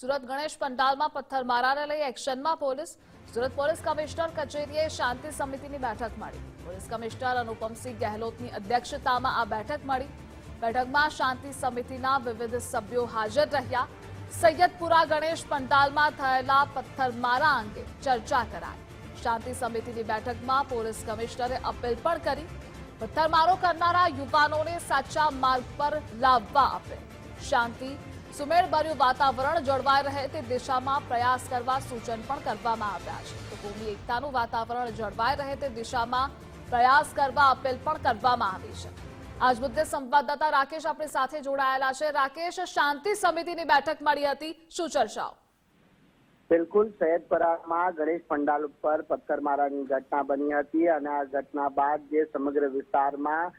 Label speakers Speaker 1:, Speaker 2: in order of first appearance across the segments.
Speaker 1: સુરત ગણેશ પંડાલમાં પથ્થરમારાને લઈ એક્શનમાં પોલીસ. સુરત પોલીસ કમિશનર કચેરીએ શાંતિ સમિતિની બેઠક મળી. પોલીસ કમિશનર અનુપમસિંહ ગેહલોતની અધ્યક્ષતામાં આ બેઠક મળી. બેઠકમાં શાંતિ સમિતિના વિવિધ સભ્યો હાજર રહ્યા. સૈયદપુરા ગણેશ પંડાલમાં થયેલા પથ્થરમારા અંગે ચર્ચા કરાઈ. શાંતિ સમિતિની બેઠકમાં પોલીસ કમિશનરે અપીલ પણ કરી. પથ્થરમારો કરનારા યુવાનોને સાચા માર્ગ પર લાવવા અપીલ. શાંતિ સુમેળભર્યું વાતાવરણ જળવાઈ રહે તે દિશામાં પ્રયાસ કરવા સૂચન પણ કરવામાં આવ્યા છે. તો ભૂમિ એકતાનું વાતાવરણ જળવાઈ રહે તે દિશામાં પ્રયાસ કરવા અપીલ પણ કરવામાં આવી છે. આજ મુદ્દે સંવાદદાતા રાકેશ આપણી સાથે જોડાયેલા છે. રાકેશ, શાંતિ સમિતિની બેઠક મળી હતી. શું ચર્ચાઓ?
Speaker 2: બિલકુલ સૈયદપરામાં ગણેશ પંડાલ ઉપર પથ્થરમારાની ઘટના બની હતી અને આ ઘટના બાદ જે સમગ્ર વિસ્તારમાં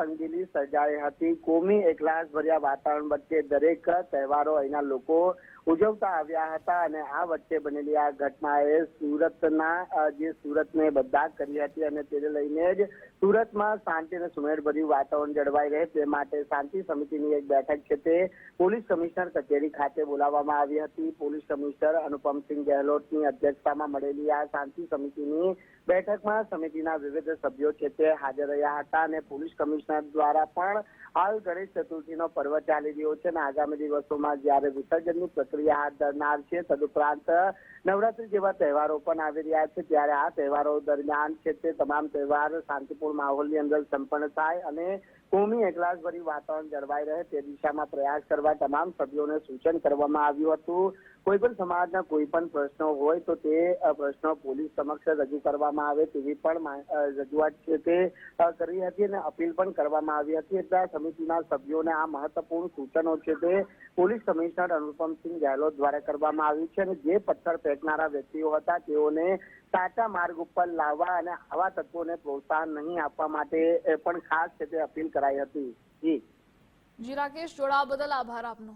Speaker 2: તંગીલી સર્જાઈ હતી. કોમી એકલાસ ભર્યા વાતાવરણ વચ્ચે દરેક તહેવારો અહીંના લોકો ઉજવતા આવ્યા હતા અને આ વચ્ચે બનેલી આ ઘટનાએ સુરતના જે સુરતને બધા કરી હતી અને તેને લઈને જ સુરતમાં શાંતિ અને સુમેળભર્યું વાતાવરણ જળવાઈ રહે તે માટે શાંતિ સમિતિની એક બેઠક છે તે પોલીસ કમિશનર કચેરી ખાતે બોલાવવામાં આવી હતી. પોલીસ કમિશનર અનુપમસિંહ ગેહલોતની અધ્યક્ષતામાં મળેલી આ શાંતિ સમિતિની બેઠકમાં સમિતિના વિવિધ સભ્યો છે તે હાજર રહ્યા હતા અને પોલીસ કમિશનર દ્વારા પણ હાલ ગણેશ ચતુર્થીનો પર્વ ચાલી રહ્યો છે અને આગામી દિવસોમાં જ્યારે વિસર્જનની પ્રક્રિયા હાથ ધરનાર છે, તદુપરાંત નવરાત્રી જેવા તહેવારો પણ આવી રહ્યા છે. ત્યારે આ તહેવારો દરમિયાન છે તે તમામ તહેવાર શાંતિપૂર્ણ માહોલની અંદર સંપન્ન થાય અને કોમી એકલાસભરી વાતાવરણ જળવાઈ રહે તે દિશામાં પ્રયાસ કરવા તમામ સભ્યોને સૂચન કરવામાં આવ્યું હતું. કોઈ પણ સમાજના કોઈ પણ પ્રશ્નો હોય તો તે પ્રશ્નો પોલીસ સમક્ષ રજૂ કરવામાં આવે તેવી પણ રજૂઆત છે તે કરી હતી અને અપીલ પણ કરવામાં આવી હતી. એટલે સમિતિના સભ્યોને આ મહત્વપૂર્ણ સૂચનો છે તે પોલીસ કમિશનર અનુપમસિંહ ગેહલોત દ્વારા કરવામાં આવ્યું છે અને જે પથ્થર ફેંકનારા વ્યક્તિઓ હતા તેઓને સાચા માર્ગ ઉપર લાવવા અને આવા તત્વોને પ્રોત્સાહન નહીં આપવા માટે પણ ખાસ છે તે અપીલ કરાઈ હતી.
Speaker 1: જી, રાકેશ, જોડાવા બદલ આભાર આપનો.